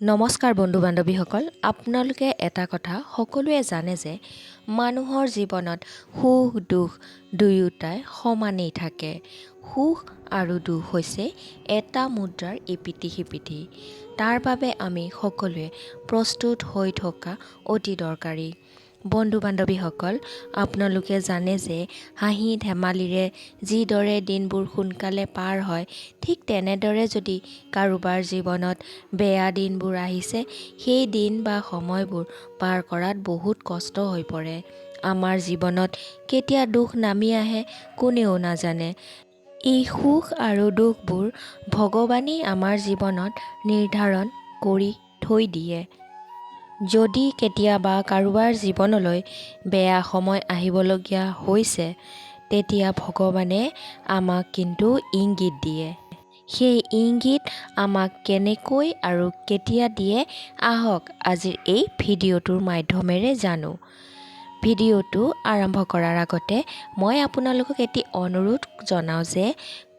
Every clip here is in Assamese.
নমস্কাৰ বন্ধু বান্ধৱীসকল আপোনালোকে এটা কথা সকলোৱে জানে যে মানুহৰ জীৱনত সুখ দুখ দুয়োটাই সমানেই থাকে। সুখ আৰু দুখ হৈছে এটা মুদ্ৰাৰ ইপিঠি সিপিঠি তাৰ বাবে আমি সকলোৱে প্ৰস্তুত হৈ থকা অতি দৰকাৰী। বন্ধু বান্ধৱীসকল আপোনালোকে জানে যে হাঁহি ধেমালিৰে যিদৰে দিনবোৰ সোনকালে পাৰ হয় ঠিক তেনেদৰে যদি কাৰোবাৰ জীৱনত বেয়া দিনবোৰ আহিছে সেই দিন বা সময়বোৰ পাৰ কৰাত বহুত কষ্ট হৈ পৰে। আমাৰ জীৱনত কেতিয়া দুখ নামি আহে কোনেও নাজানে। এই সুখ আৰু দুখবোৰ ভগৱানেই আমাৰ জীৱনত নিৰ্ধাৰণ কৰি থৈ দিয়ে। যদি কেতিয়াবা কাৰোবাৰ জীৱনলৈ বেয়া সময় আহিবলগীয়া হৈছে তেতিয়া ভগৱানে আমাক কিন্তু ইংগিত দিয়ে। সেই ইংগিত আমাক কেনেকৈ আৰু কেতিয়া দিয়ে আহক আজিৰ এই ভিডিঅ'টোৰ মাধ্যমেৰে জানো। ভিডিঅ'টো আৰম্ভ কৰাৰ আগতে মই আপোনালোকক এটি অনুৰোধ জনাওঁ যে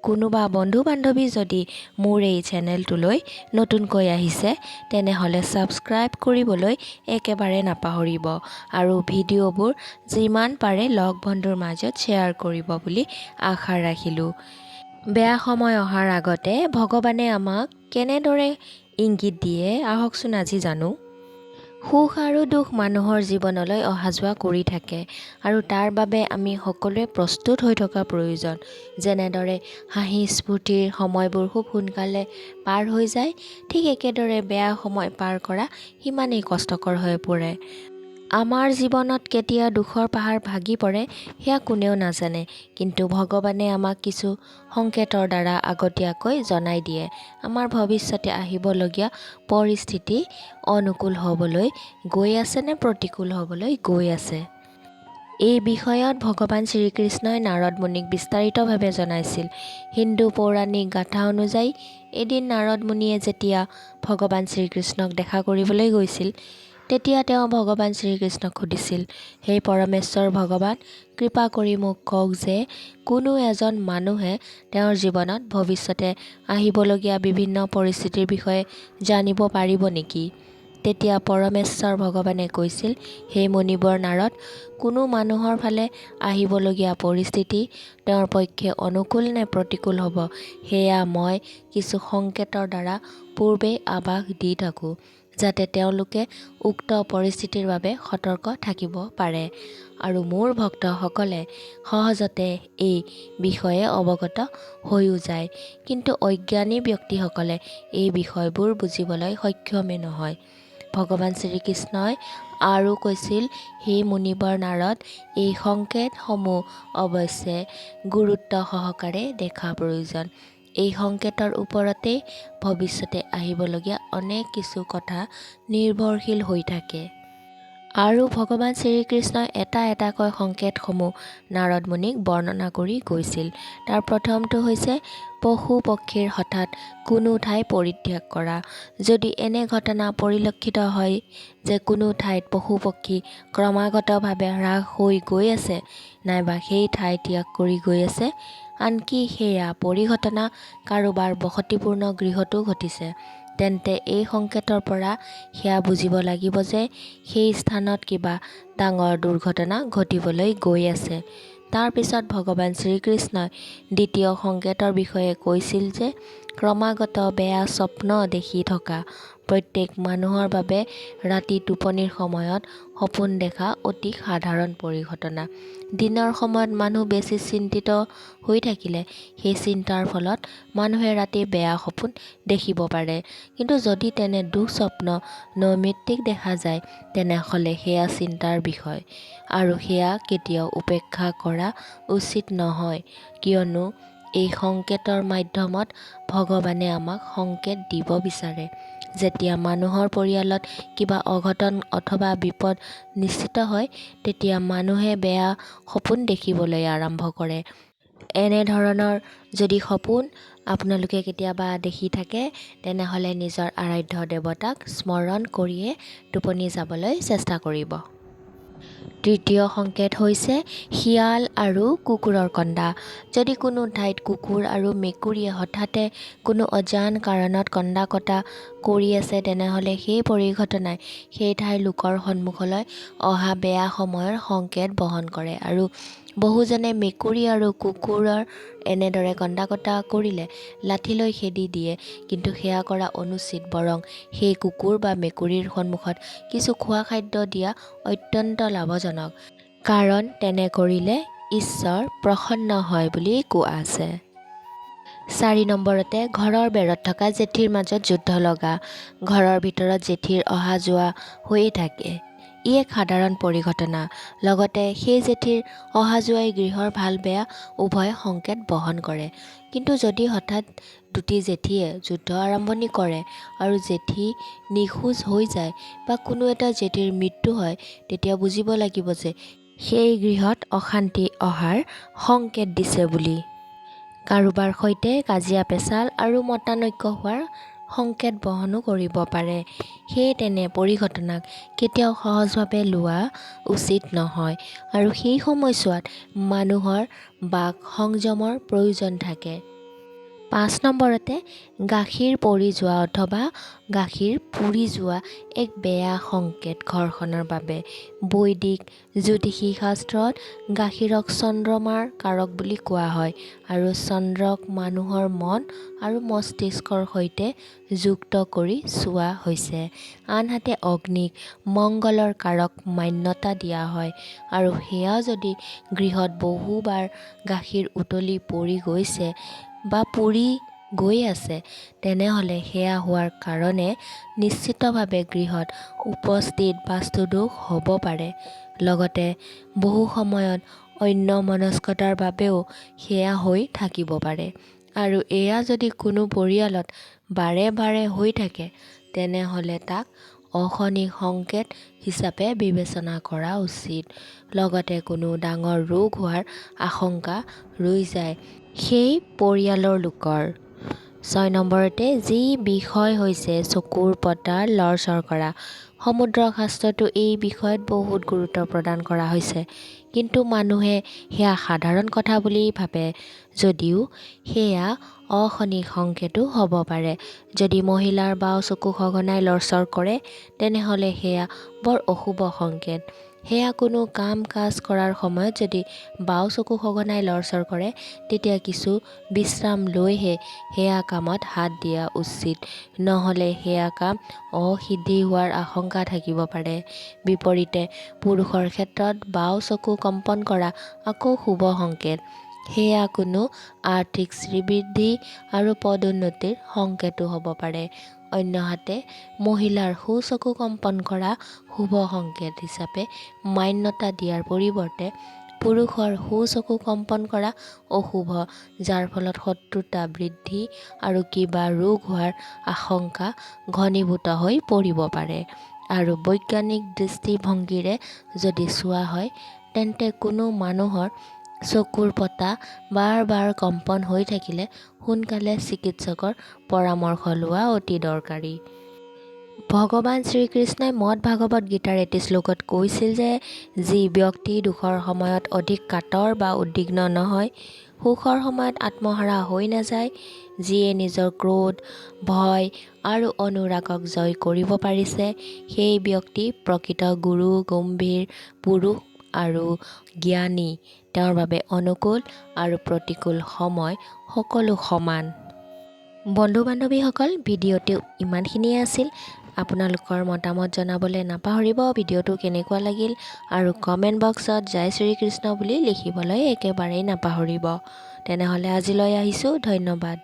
কোনোবা বন্ধু বান্ধৱী যদি মোৰ এই চেনেলটোলৈ নতুনকৈ আহিছে, তেনেহ'লে ছাবস্ক্ৰাইব কৰিবলৈ একেবাৰে নাপাহৰিব আৰু ভিডিঅ'বোৰ যিমান পাৰে লগ বন্ধুৰ মাজত শ্বেয়াৰ কৰিব বুলি আশা ৰাখিলোঁ। বেয়া সময় অহাৰ আগতে ভগৱানে আমাক কেনেদৰে ইংগিত দিয়ে আহকচোন আজি জানো। সুখ আৰু দুখ মানুহৰ জীৱনলৈ অহা যোৱা কৰি থাকে আৰু তাৰ বাবে আমি সকলোৱে প্ৰস্তুত হৈ থকা প্ৰয়োজন। যেনেদৰে হাঁহি স্ফূৰ্তিৰ সময়বোৰ খুব সোনকালে পাৰ হৈ যায় ঠিক একেদৰে বেয়া সময় পাৰ কৰা সিমানেই কষ্টকৰ হৈ পৰে। আমাৰ জীৱনত কেতিয়া দুখৰ পাহাৰ ভাগি পৰে সেয়া কোনেও নাজানে। কিন্তু ভগৱানে আমাক কিছু সংকেতৰ দ্বাৰা আগতীয়াকৈ জনাই দিয়ে। আমাৰ ভৱিষ্যতে আহিবলগীয়া পৰিস্থিতি অনুকূল হ'বলৈ গৈ আছে নে প্ৰতিকূল হ'বলৈ গৈ আছে? এই বিষয়ত ভগৱান শ্ৰীকৃষ্ণই নাৰদ মুনিক বিস্তাৰিতভাৱে জনাইছিল। হিন্দু পৌৰাণিক গাথা অনুযায়ী এদিন নাৰদ মুনিয়ে যেতিয়া ভগৱান শ্ৰীকৃষ্ণক দেখা কৰিবলৈ গৈছিল তেতিয়া তেওঁ ভগৱান শ্ৰীকৃষ্ণক সুধিছিল হে পৰমেশ্বৰ ভগৱান কৃপা কৰি মোক কওক যে কোনো এজন মানুহে তেওঁৰ জীৱনত ভৱিষ্যতে আহিবলগীয়া বিভিন্ন পৰিস্থিতিৰ বিষয়ে জানিব পাৰিব নেকি? তেতিয়া পৰমেশ্বৰ ভগৱানে কৈছিল হে মুনিবৰ নাৰদ কোনো মানুহৰ ফালে আহিবলগীয়া পৰিস্থিতি তেওঁৰ পক্ষে অনুকূল নে প্ৰতিকূল হ'ব? সেয়া মই কিছু সংকেতৰ দ্বাৰা পূৰ্বেই আভাস দি থাকোঁ। যাতে তেওঁলোকে উক্ত পৰিস্থিতিৰ বাবে সতৰ্ক থাকিব পাৰে। আৰু মোৰ ভক্তসকলে সহজতে এই বিষয়ে অৱগত হৈও যায়। কিন্তু অজ্ঞানী ব্যক্তিসকলে এই বিষয়বোৰ বুজিবলৈ সক্ষমেই নহয়। ভগৱান শ্ৰীকৃষ্ণই আৰু কৈছিল হে মুনিবৰ নাৰদ এই সংকেতসমূহ অৱশ্যে গুৰুত্ব সহকাৰে দেখা প্ৰয়োজন। এই সংকেতৰ ওপৰতেই ভৱিষ্যতে আহিবলগীয়া অনেক কিছু কথা নিৰ্ভৰশীল হৈ থাকে। আৰু ভগৱান শ্ৰীকৃষ্ণই এটা এটাকৈ সংকেতসমূহ নাৰদ মুনিক বৰ্ণনা কৰি গৈছিল তাৰ প্ৰথমটো হৈছে পশু পক্ষীৰ হঠাৎ কোনো ঠাই পৰিত্যাগ কৰা। যদি এনে ঘটনা পৰিলক্ষিত হয় যে কোনো ঠাইত পশু পক্ষী ক্ৰমাগতভাৱে হ্ৰাস হৈ গৈ আছে নাইবা সেই ঠাই ত্যাগ কৰি গৈ আছে আনকি সেয়া পৰিঘটনা কাৰোবাৰ বসতিপূৰ্ণ গৃহতো ঘটিছে। তেন্তে এই সংকেতৰ পৰা সেয়া বুজিব লাগিব যে সেই স্থানত কিবা ডাঙৰ দুৰ্ঘটনা ঘটিবলৈ গৈ আছে। তাৰপিছত ভগৱান শ্ৰীকৃষ্ণই দ্বিতীয় সংকেতৰ বিষয়ে কৈছিল যে ক্ৰমাগত বেয়া স্বপ্ন দেখি থকা প্ৰত্যেক মানুহৰ বাবে ৰাতি টোপনিৰ সময়ত সপোন দেখা অতি সাধাৰণ পৰিঘটনা। দিনৰ সময়ত মানুহ বেছি চিন্তিত হৈ থাকিলে সেই চিন্তাৰ ফলত মানুহে ৰাতি বেয়া সপোন দেখিব পাৰে। কিন্তু যদি তেনে দুঃস্বপ্ন নৈমিত্তিক দেখা যায় তেনেহ'লে সেয়া চিন্তাৰ বিষয়। আৰু সেয়া কেতিয়াও উপেক্ষা কৰা উচিত নহয়। কিয়নো এই সংকেতৰ মাধ্যমত ভগৱানে আমাক সংকেত দিব বিচাৰে। যেতিয়া মানুহৰ পৰিয়ালত কিবা অঘটন অথবা বিপদ নিশ্চিত হয় তেতিয়া মানুহে বেয়া সপোন দেখিবলৈ আৰম্ভ কৰে। এনেধৰণৰ যদি সপোন আপোনালোকে কেতিয়াবা দেখি থাকে তেনেহ'লে নিজৰ আৰাধ্য দেৱতাক স্মৰণ কৰিয়ে টোপনি যাবলৈ চেষ্টা কৰিব। তৃতীয় সংকেত হৈছে শিয়াল আৰু কুকুৰৰ কন্দা। যদি কোনো ঠাইত কুকুৰ আৰু মেকুৰীয়ে হঠাতে কোনো অজান কাৰণত কন্দা কটা কৰি আছে তেনেহ'লে সেই পৰিঘটনাই সেই ঠাইৰ লোকৰ সন্মুখলৈ অহা বেয়া সময়ৰ সংকেত বহন কৰে আৰু বহুজনে মেকুৰী আৰু কুকুৰৰ এনেদৰে কন্দা কটা কৰিলে লাঠি লৈ খেদি দিয়ে। কিন্তু সেয়া কৰা অনুচিত বৰং সেই কুকুৰ বা মেকুৰীৰ সন্মুখত কিছু খোৱা খাদ্য দিয়া অত্যন্ত লাভজনক। কাৰণ তেনে কৰিলে ঈশ্বৰ প্ৰসন্ন হয় বুলি কোৱা আছে। চাৰি নম্বৰতে ঘৰৰ বেৰত থকা জেঠীৰ মাজত যুদ্ধ লগা। ঘৰৰ ভিতৰত জেঠীৰ অহা যোৱা হৈয়ে থাকে। ই এক সাধাৰণ পৰিঘটনা। লগতে সেই জেঠীৰ অহা যোৱাই গৃহৰ ভাল বেয়া উভয় সংকেত বহন কৰে। কিন্তু যদি হঠাৎ দুটি জেঠীয়ে যুদ্ধ আৰম্ভণি কৰে আৰু জেঠী নিখোজ হৈ যায় বা কোনো এটা জেঠীৰ মৃত্যু হয় তেতিয়া বুজিব লাগিব যে সেই গৃহত অশান্তি অহাৰ সংকেত দিছে বুলি। কাৰোবাৰ সৈতে কাজিয়া পেচাল আৰু মতানৈক্য হোৱাৰ সংকেত বহনো কৰিব পাৰে। সেয়ে তেনে পৰিঘটনাক কেতিয়াও সহজভাৱে লোৱা উচিত নহয় আৰু সেই সময়ছোৱাত মানুহৰ বাক সংযমৰ প্ৰয়োজন থাকে। পাঁচ নম্বৰতে গাখীৰ পৰি যোৱা অথবা গাখীৰ পুৰি যোৱা এক বেয়া সংকেত ঘৰখনৰ বাবে। বৈদিক জ্যোতিষী শাস্ত্ৰত গাখীৰক চন্দ্ৰমাৰ কাৰক বুলি কোৱা হয় আৰু চন্দ্ৰক মানুহৰ মন আৰু মস্তিষ্কৰ সৈতে যুক্ত কৰি চোৱা হৈছে। আনহাতে অগ্নিক মংগলৰ কাৰক মান্যতা দিয়া হয় আৰু সেয়া যদি গৃহত বহুবাৰ গাখীৰ উতলি পৰি গৈছে বা পুৰি গৈ আছে তেনেহ'লে সেয়া হোৱাৰ কাৰণে নিশ্চিতভাৱে গৃহত উপস্থিত বাস্তুদোষ হ'ব পাৰে। লগতে বহু সময়ত অন্যমনস্কতাৰ বাবেও সেয়া হৈ থাকিব পাৰে। আৰু এয়া যদি কোনো পৰিয়ালত বাৰে বাৰে হৈ থাকে তেনেহ'লে তাক অশনি সংকেত হিচাপে বিবেচনা কৰা উচিত। লগতে কোনো ডাঙৰ ৰোগ হোৱাৰ আশংকা ৰৈ যায় সেই পৰিয়ালৰ লোকৰ। ছয় নম্বৰতে যি বিষয় হৈছে চকুৰ পতাৰ লৰচৰ কৰা। সমুদ্ৰ শাস্ত্ৰতো এই বিষয়ত বহুত গুৰুত্ব প্ৰদান কৰা হৈছে। কিন্তু মানুহে সেয়া সাধাৰণ কথা বুলি ভাবে। যদিও সেয়া অশনি সংকেতো হ'ব পাৰে। যদি মহিলাৰ বাওঁ চকু সঘনাই লৰচৰ কৰে তেনেহ'লে সেয়া বৰ অশুভ সংকেত। সেয়া কোনো কাম কাজ কৰাৰ সময়ত যদি বাওঁ চকু সঘনাই লৰচৰ কৰে, তেতিয়া কিছু বিশ্ৰাম লৈহে সেয়া কামত হাত দিয়া উচিত। নহ'লে সেয়া কাম অসিদ্ধি হোৱাৰ আশংকা থাকিব পাৰে। বিপৰীতে, পুৰুষৰ ক্ষেত্ৰত বাওঁ চকু কম্পন কৰা আকৌ শুভ সংকেত। সেয়া কোনো আৰ্থিক শ্ৰীবৃদ্ধি আৰু পদোন্নতিৰ সংকেতো হ'ব পাৰে। অন্যহাতে মহিলাৰ সোঁ চকু কম্পন কৰা শুভ সংকেত হিচাপে মান্যতা দিয়াৰ পৰিৱৰ্তে পুৰুষৰ সোঁ চকু কম্পন কৰা অশুভ যাৰ ফলত শত্ৰুতা বৃদ্ধি আৰু কিবা ৰোগ হোৱাৰ আশংকা ঘনীভূত হৈ পৰিব পাৰে। আৰু বৈজ্ঞানিক দৃষ্টিভংগীৰে যদি চোৱা হয় তেন্তে কোনো মানুহৰ চকুৰ পতা বাৰ বাৰ কম্পন হৈ থাকিলে সোনকালে চিকিৎসকৰ পৰামৰ্শ লোৱা অতি দৰকাৰী। ভগৱান শ্ৰীকৃষ্ণই মদ ভাগৱত গীতাৰ এটি শ্লোকত কৈছিল যে যি ব্যক্তি দুখৰ সময়ত অধিক কাতৰ বা উদ্বিগ্ন নহয় সুখৰ সময়ত আত্মহাৰা হৈ নাযায় যিয়ে নিজৰ ক্ৰোধ ভয় আৰু অনুৰাগক জয় কৰিব পাৰিছে সেই ব্যক্তি প্ৰকৃত গুৰু গম্ভীৰ পুৰুষ আৰু জ্ঞানী। তেওঁৰ বাবে অনুকূল আৰু প্ৰতিকূল সময় সকলো সমান। বন্ধু বান্ধৱীসকল ভিডিঅ'টো ইমানখিনিয়ে আছিল। আপোনালোকৰ মতামত জনাবলৈ নাপাহৰিব ভিডিঅ'টো কেনেকুৱা লাগিল আৰু কমেণ্ট বক্সত জয় শ্ৰীকৃষ্ণ বুলি লিখিবলৈ একেবাৰেই নাপাহৰিব। তেনেহ'লে আজিলৈ আহিছোঁ ধন্যবাদ।